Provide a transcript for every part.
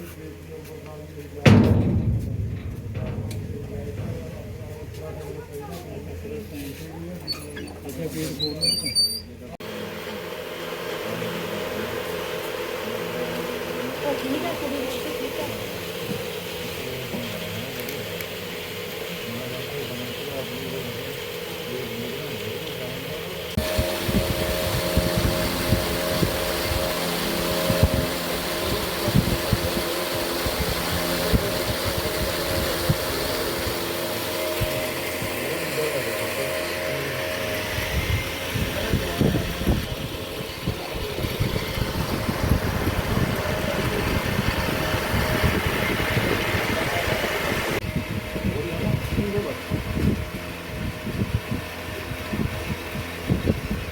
Thank you.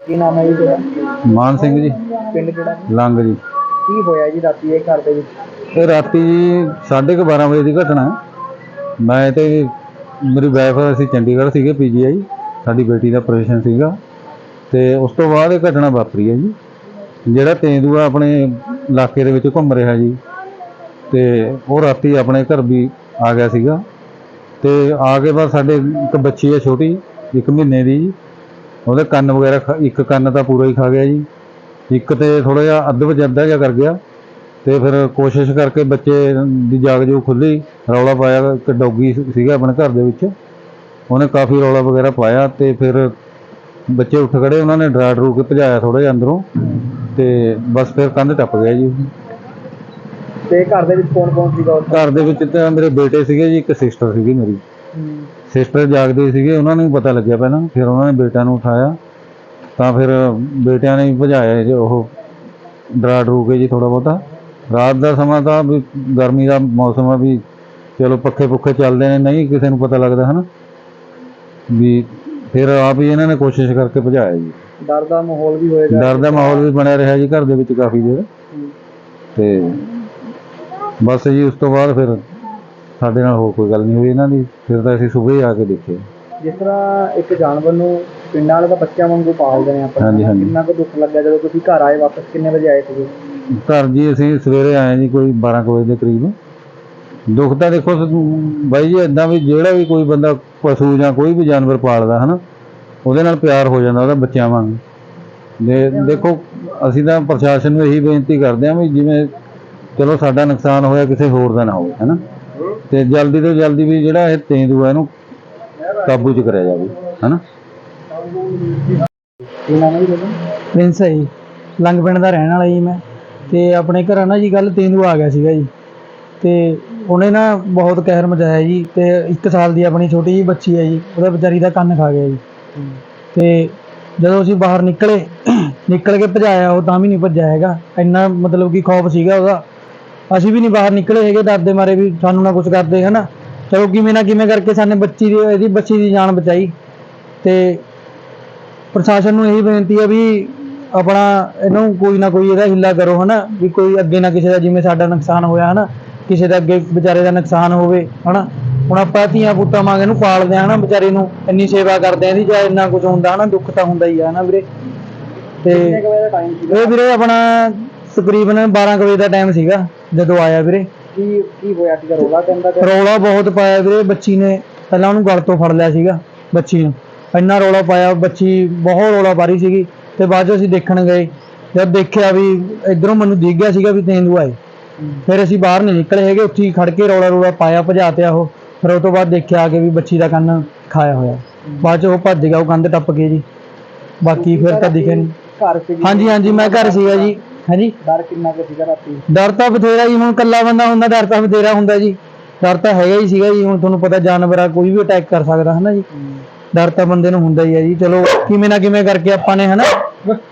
ਕੀ ਨਾਮ ਹੈ ਜੀ ਤੁਹਾਡਾ ਮਾਨ ਸਿੰਘ ਜੀ। ਪਿੰਡ ਕਿਹੜਾ? ਲੰਗ ਜੀ। ਕੀ ਹੋਇਆ ਜੀ ਰਾਤੀ ਇਹ ਘਰ ਦੇ ਵਿੱਚ? ਇਹ ਰਾਤੀ ਜੀ 12:30 ਵਜੇ ਦੀ ਘਟਨਾ। ਹੈ। ਮੈਂ ਤੇ ਮੇਰੀ ਵਾਈਫ ਅਸੀਂ ਚੰਡੀਗੜ੍ਹ ਸੀਗੇ ਪੀਜੀਆਈ ਸਾਡੀ ਬੇਟੀ ਦਾ ਆਪਰੇਸ਼ਨ ਸੀਗਾ। ਤੇ ਉਸ ਤੋਂ ਬਾਅਦ ਇਹ ਘਟਨਾ ਵਾਪਰੀ ਹੈ ਜੀ। ਜਿਹੜਾ ਤੇਂਦੂਆ ਆਪਣੇ ਇਲਾਕੇ ਦੇ ਵਿੱਚ ਘੁੰਮ ਰਿਹਾ ਜੀ। ਤੇ ਉਹ ਰਾਤੀ ਆਪਣੇ ਘਰ ਵੀ ਆ ਗਿਆ ਸੀਗਾ। ਤੇ ਆ ਕੇ ਬਸ ਸਾਡੇ ਇੱਕ ਬੱਚੀ ਹੈ ਛੋਟੀ, ਇੱਕ ਮਹੀਨੇ ਦੀ ਜੀ। ਉਹਦੇ ਕੰਨ ਵਗੈਰਾ ਖਾ- ਇੱਕ ਕੰਨ ਤਾਂ ਪੂਰਾ ਹੀ ਖਾ ਗਿਆ ਜੀ। ਇੱਕ ਤੇ ਥੋੜਾ ਜਿਹਾ ਅੱਧ ਵਿੱਚ ਅੱਧਾ ਜਿਹਾ ਕਰ ਗਿਆ। ਤੇ ਫਿਰ ਕੋਸ਼ਿਸ਼ ਕਰਕੇ ਬੱਚੇ ਦੀ ਜਾਗ ਜੋ ਖੁੱਲੀ ਰੌਲਾ ਪਾਇਆ, ਇੱਕ ਡੌਗੀ ਸੀਗਾ ਆਪਣੇ ਘਰ ਦੇ ਵਿੱਚ। ਉਹਨੇ ਕਾਫੀ ਰੌਲਾ ਵਗੈਰਾ ਪਾਇਆ ਤੇ ਫਿਰ ਬੱਚੇ ਉੱਠ ਖੜੇ ਉਹਨਾਂ ਨੇ ਡਰਾ ਡਰੂ ਕੇ ਭਜਾਇਆ ਥੋੜਾ ਜਿਹਾ ਅੰਦਰੋਂ ਤੇ ਬਸ ਫਿਰ ਕੰਧ ਟੱਪ ਗਿਆ ਜੀ। ਤੇ ਘਰ ਦੇ ਵਿੱਚ ਕੌਣ ਕੌਣ ਸੀਗਾ ਉਸ ਘਰ ਦੇ ਵਿੱਚ ਤਾਂ ਮੇਰੇ ਬੇਟੇ ਸੀਗੇ ਜੀ ਇੱਕ ਸਿਸਟਰ ਸੀਗੀ ਮੇਰੀ। ਸਿਸਟਰ ਜਾਗਦੇ ਸੀਗੇ ਉਹਨਾਂ ਨੂੰ ਪਤਾ ਲੱਗਿਆ ਪਹਿਲਾਂ ਫਿਰ ਉਹਨਾਂ ਨੇ ਬੇਟਾ ਨੂੰ ਉਠਾਇਆ। ਤਾਂ ਫਿਰ ਬੇਟਿਆਂ ਨੇ ਭਜਾਇਆ ਜੀ ਉਹ ਡਰਾ ਡਰੂ ਕੇ ਜੀ ਥੋੜਾ ਬਹੁਤਾ। ਰਾਤ ਦਾ ਸਮਾਂ ਤਾਂ ਵੀ ਗਰਮੀ ਦਾ ਮੌਸਮ ਆ ਵੀ ਚਲੋ ਪੱਖੇ ਪੁੱਖੇ ਚੱਲਦੇ ਨੇ ਨਹੀਂ ਕਿਸੇ ਨੂੰ ਪਤਾ ਲੱਗਦਾ ਹਨਾ। ਵੀ ਫਿਰ ਆਪ ਹੀ ਇਹਨਾਂ ਨੇ ਕੋਸ਼ਿਸ਼ ਕਰਕੇ ਭਜਾਇਆ ਜੀ। ਡਰ ਦਾ ਮਾਹੌਲ ਵੀ ਹੋਏਗਾ। ਡਰ ਦਾ ਮਾਹੌਲ ਵੀ ਬਣਿਆ ਰਿਹਾ ਜੀ ਘਰ ਦੇ ਵਿੱਚ ਕਾਫੀ ਦੇਰ। ਤੇ ਬਸ ਜੀ ਉਸ ਤੋਂ ਬਾਅਦ ਫਿਰ ਸਾਡੇ ਨਾਲ ਹੋਰ ਕੋਈ ਗੱਲ ਨਹੀਂ ਹੋਈ ਇਹਨਾਂ ਦੀ। ਫਿਰ ਤਾਂ ਅਸੀਂ ਸਵੇਰੇ ਆ ਕੇ ਦੇਖੇ। ਜਿਸ ਤਰ੍ਹਾਂ ਇੱਕ ਜਾਨਵਰ ਨੂੰ ਪਿੰਡਾਂ ਵਾਲੇ ਦਾ ਬੱਚਿਆਂ ਵਾਂਗੂ ਪਾਲਦੇ ਨੇ ਆਪਾਂ। ਕਿੰਨਾ ਕੁ ਦੁੱਖ ਲੱਗਿਆ ਜਦੋਂ ਤੁਸੀਂ ਘਰ ਆਏ ਵਾਪਸ ਕਿੰਨੇ ਵਜੇ ਆਏ ਸੀਗੇ? ਘਰ ਜੀ ਅਸੀਂ ਸਵੇਰੇ ਆਏ ਜੀ ਕੋਈ 12 ਕੁ ਵਜੇ ਦੇ ਕਰੀਬ। ਦੁੱਖ ਤਾਂ ਦੇਖੋ ਬਾਈ ਜੀ ਇਦਾਂ ਵੀ ਜਿਹੜਾ ਵੀ ਕੋਈ ਬੰਦਾ ਪਸ਼ੂ ਜਾਂ ਕੋਈ ਵੀ ਜਾਨਵਰ ਪਾਲਦਾ ਹਨਾ ਉਹਦੇ ਨਾਲ ਪਿਆਰ ਹੋ ਜਾਂਦਾ ਉਹਦਾ ਬੱਚਿਆਂ ਵਾਂਗ। ਦੇ ਦੇਖੋ ਅਸੀਂ ਤਾਂ ਪ੍ਰਸ਼ਾਸਨ ਨੂੰ ਇਹੀ ਬੇਨਤੀ ਕਰਦੇ ਹਾਂ ਵੀ ਜਿਵੇਂ ਚਲੋ ਸਾਡਾ ਨੁਕਸਾਨ ਹੋਇਆ ਕਿਸੇ ਹੋਰ ਦਾ ਨਾ ਹੋਵੇ ਹਨਾ। ਤੇ ਜਲਦੀ ਤੋਂ ਜਲਦੀ ਵੀ ਜਿਹੜਾ ਇਹ ਤੇਂਦੂਆ ਇਹਨੂੰ ਕਾਬੂ 'ਚ ਕਰਿਆ ਜਾਵੇ ਹਨਾ। ਪ੍ਰਿੰਸ ਹੈ ਜੀ। ਲੰਗ ਪਿੰਡ ਦਾ ਰਹਿਣ ਵਾਲਾ ਜੀ ਮੈਂ। ਤੇ ਆਪਣੇ ਘਰਾਂ ਨਾ ਜੀ ਕੱਲ ਤੇਂਦੂ ਆ ਗਿਆ ਸੀਗਾ ਜੀ। ਤੇ ਉਹਨੇ ਨਾ ਬਹੁਤ ਕਹਿਰ ਮਚਾਇਆ ਜੀ ਤੇ 1 ਸਾਲ ਦੀ ਆਪਣੀ ਛੋਟੀ ਜੀ ਬੱਚੀ ਹੈ ਜੀ, ਉਹਦਾ ਵਿਚਾਰੀ ਦਾ ਕੰਨ ਖਾ ਗਿਆ ਜੀ। ਤੇ ਜਦੋਂ ਅਸੀਂ ਬਾਹਰ ਨਿਕਲੇ, ਨਿਕਲ ਕੇ ਭਜਾਇਆ, ਉਹ ਤਾਂ ਵੀ ਨਹੀਂ ਭੱਜਿਆ ਹੈਗਾ। ਇੰਨਾ ਮਤਲਬ ਕਿ ਖੌਫ ਸੀਗਾ ਉਹਦਾ। ਅਸੀਂ ਵੀ ਨਹੀਂ ਬਾਹਰ ਨਿਕਲੇ ਹੈਗੇ, ਡਰਦੇ ਮਾਰੇ ਵੀ ਸਾਨੂੰ ਨਾ ਕੁਝ ਕਰਦੇ, ਹਨਾ? ਚਲੋ ਕਿਵੇਂ ਨਾ ਕਿਵੇਂ ਕਰਕੇ ਸਾਨੇ ਬੱਚੀ ਦੀ, ਇਹਦੀ ਬੱਚੀ ਦੀ ਜਾਨ ਬਚਾਈ। ਤੇ ਪ੍ਰਸ਼ਾਸਨ ਨੂੰ ਇਹੀ ਬੇਨਤੀ ਹੈ ਵੀ ਆਪਣਾ ਇਹਨੂੰ ਕੋਈ ਨਾ ਕੋਈ ਇਹਦਾ ਹਿੱਲਾ ਕਰੋ, ਹਨਾ? ਵੀ ਕੋਈ ਅੱਗੇ ਨਾ ਕਿਸੇ ਦਾ ਜਿਵੇਂ ਸਾਡਾ ਨੁਕਸਾਨ ਹੋਇਆ, ਹਨਾ? ਕਿਸੇ ਦਾ ਅੱਗੇ ਵਿਚਾਰੇ ਦਾ ਨੁਕਸਾਨ ਹੋਵੇ ਹਨਾ? ਹੁਣ ਆਪਾਂ ਧੀਆਂ ਪੁੱਤਾਂ ਵਾਂਗ ਇਹਨੂੰ ਪਾਲਦੇ ਆ ਹਨਾ? ਵਿਚਾਰੇ ਨੂੰ ਇੰਨੀ ਸੇਵਾ ਕਰਦੇ ਆ ਇਹਦੀ ਜਾਂ ਇੰਨਾ ਕੁਝ ਹੁੰਦਾ ਹਨਾ? ਦੁੱਖ ਤਾਂ ਹੁੰਦਾ ਹੀ ਆ ਹਨਾ ਵੀਰੇ? ਤੇ ਇਹ ਵੀਰੇ ਆਪਣਾ ਤਕਰੀਬਨ 12 ਕੁ ਵਜੇ ਦਾ ਟਾਈਮ ਸੀਗਾ ਜਦੋਂ ਆਇਆ ਵੀਰੇ। ਕੀ ਕੀ ਹੋਇਆ ਸੀਗਾ? ਰੋਲਾ ਕਹਿੰਦਾ ਰੌਲਾ ਬਹੁਤ ਪਾਇਆ ਵੀਰੇ ਬੱਚੀ ਨੇ ਪਹਿਲਾਂ ਉਹਨੂੰ ਗਲ ਤੋਂ ਫੜ ਲਿਆ ਸੀਗਾ ਬੱਚੀ ਨੂੰ। ਇੰਨਾ ਰੌਲਾ ਪਾਇਆ ਬੱਚੀ ਬਹੁਤ ਰੌਲਾ ਪਾ ਰਹੀ ਸੀਗੀ ਤੇ ਬਾਅਦ 'ਚੋਂ ਅਸੀਂ ਦੇਖਣ ਗਏ। ਜਦ ਦੇਖਿਆ ਵੀ ਇਧਰੋਂ ਮੈਨੂੰ ਦਿਖ ਗਿਆ ਸੀਗਾ ਵੀ ਤੇਂਦੂਆ ਏ। ਫਿਰ ਅਸੀਂ ਬਾਹਰ ਨਹੀਂ ਨਿਕਲੇ ਹੈਗੇ ਉੱਥੇ ਹੀ ਖੜ ਕੇ ਰੌਲਾ ਰੌਲਾ ਪਾਇਆ ਭਜਾਤਿਆ ਉਹ। ਫਿਰ ਉਹ ਤੋਂ ਬਾਅਦ ਦੇਖਿਆ ਕਿ ਵੀ ਬੱਚੀ ਦਾ ਕੰਨ ਖਾਇਆ ਹੋਇਆ। ਬਾਅਦ 'ਚ ਉਹ ਭੱਜ ਗਿਆ ਉਹ ਕੰਧ ਟੱਪ ਕੇ ਜੀ। ਬਾਕੀ ਫਿਰ ਤਾਂ ਦਿਖੇ ਨਹੀਂ ਘਰ ਸੀਗੀ ਹਾਂਜੀ ਹਾਂਜੀ ਮੈਂ ਘਰ ਸੀਗਾ ਜੀ। ਹਾਂਜੀ? ਡਰ ਕਿੰਨਾ ਕੁ ਸੀਗਾ ਰਾਤੀ? ਡਰ ਤਾਂ ਬਥੇਰਾ ਜੀ ਹੁਣ ਕੱਲਾ ਬੰਦਾ ਹੁੰਦਾ ਡਰ ਤਾਂ ਬਥੇਰਾ ਹੁੰਦਾ ਜੀ। ਡਰ ਤਾਂ ਹੈਗਾ ਹੀ ਸੀਗਾ ਜੀ ਹੁਣ ਤੁਹਾਨੂੰ ਪਤਾ ਜਾਨਵਰ ਕੋਈ ਵੀ ਅਟੈਕ ਕਰ ਸਕਦਾ ਹੈ ਨਾ ਜੀ ਡਰ ਤਾਂ ਬੰਦੇ ਨੂੰ ਹੁੰਦਾ ਹੀ ਹੈ ਜੀ। ਚਲੋ ਕਿਵੇਂ ਨਾ ਕਿਵੇਂ ਕਰਕੇ ਆਪਾਂ ਨੇ ਹਨਾ?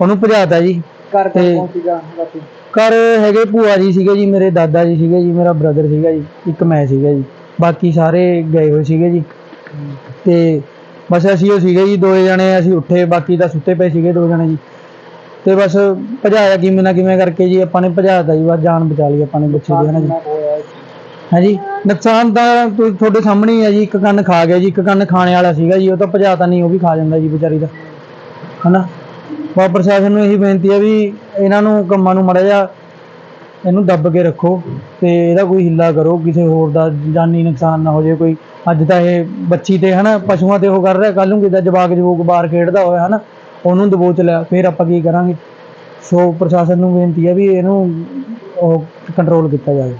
ਉਹਨੂੰ ਭਜਾਤਾ ਜੀ। ਘਰ ਤੇ- ਕੌਣ ਸੀਗਾ ਰਾਤੀ? ਘਰ ਹੈਗੇ ਭੂਆ ਜੀ ਸੀਗੇ ਜੀ, ਮੇਰੇ ਦਾਦਾ ਜੀ ਸੀਗੇ ਜੀ, ਮੇਰਾ ਬ੍ਰਦਰ ਸੀਗਾ ਜੀ, ਇੱਕ ਮੈਂ ਸੀਗਾ ਜੀ। ਬਾਕੀ ਸਾਰੇ ਗਏ ਹੋਏ ਸੀਗੇ ਜੀ। ਤੇ ਬਸ ਅਸੀਂ ਉਹ ਸੀਗੇ ਜੀ, ਦੋਏ ਜਣੇ ਅਸੀਂ ਉੱਠੇ, ਬਾਕੀ ਤਾਂ ਸੁੱਤੇ ਪਏ ਸੀਗੇ ਦੋ ਜਣੇ ਜੀ। ਤੇ ਬਸ ਭਜਾਇਆ ਕਿਵੇਂ ਨਾ ਕਿਵੇਂ ਕਰਕੇ ਜੀ, ਆਪਾਂ ਨੇ ਭਜਾਤਾ ਜੀ, ਬਸ ਜਾਨ ਬਚਾ ਲਈ ਆਪਾਂ ਨੇ ਬੱਚੇ ਦੀ, ਹਨਾ ਜੀ। ਕਿੰਨਾ ਹਾਂਜੀ, ਨੁਕਸਾਨ ਤਾਂ ਤੁ- ਤੁਹਾਡੇ ਸਾਹਮਣੇ ਹੀ ਹੈ ਜੀ, ਇੱਕ ਕੰਨ ਖਾ ਗਿਆ ਜੀ, ਇੱਕ ਕੰਨ ਖਾਣੇ ਵਾਲਾ ਸੀਗਾ ਜੀ, ਉਹ ਤਾਂ ਭਜਾਤਾ ਨਹੀਂ, ਉਹ ਵੀ ਖਾ ਜਾਂਦਾ ਜੀ ਵਿਚਾਰੀ ਦਾ। ਹਨਾ? ਬਾ ਪ੍ਰਸ਼ਾਸਨ ਨੂੰ ਇਹੀ ਬੇਨਤੀ ਹੈ ਵੀ ਇਹਨਾਂ ਨੂੰ ਕੰਮਾਂ ਨੂੰ ਮੜਾ ਜਾ ਇਹਨੂੰ ਦੱਬ ਕੇ ਰੱਖੋ ਤੇ ਇਹਦਾ ਕੋਈ ਹਿੱਲਾ ਕਰੋ, ਕਿਸੇ ਹੋਰ ਦਾ ਜਾਨੀ ਨੁਕਸਾਨ ਨਾ ਹੋ ਜਾਏ ਕੋਈ। ਅੱਜ ਤਾਂ ਇਹ ਬੱਚੀ ਤੇ ਹਨਾ, ਪਸ਼ੂਆਂ ਤੇ ਉਹ ਕਰ ਰਿਹਾ ਕੱਲ ਨੂੰ ਕਿਦਾ ਜਵਾਕ ਜਵੂਕ ਬਾਹਰ ਖੇਡਦਾ ਹੋਇਆ ਹਨਾ, ਉਹਨੂੰ ਦਬੋਚ ਲਿਆ, ਫਿਰ ਆਪਾਂ ਕੀ ਕਰਾਂਗੇ? ਸੋ ਪ੍ਰਸ਼ਾਸਨ ਨੂੰ ਬੇਨਤੀ ਹੈ ਵੀ ਇਹਨੂੰ ਉਹ ਕੰਟਰੋਲ ਕੀਤਾ ਜਾਵੇ।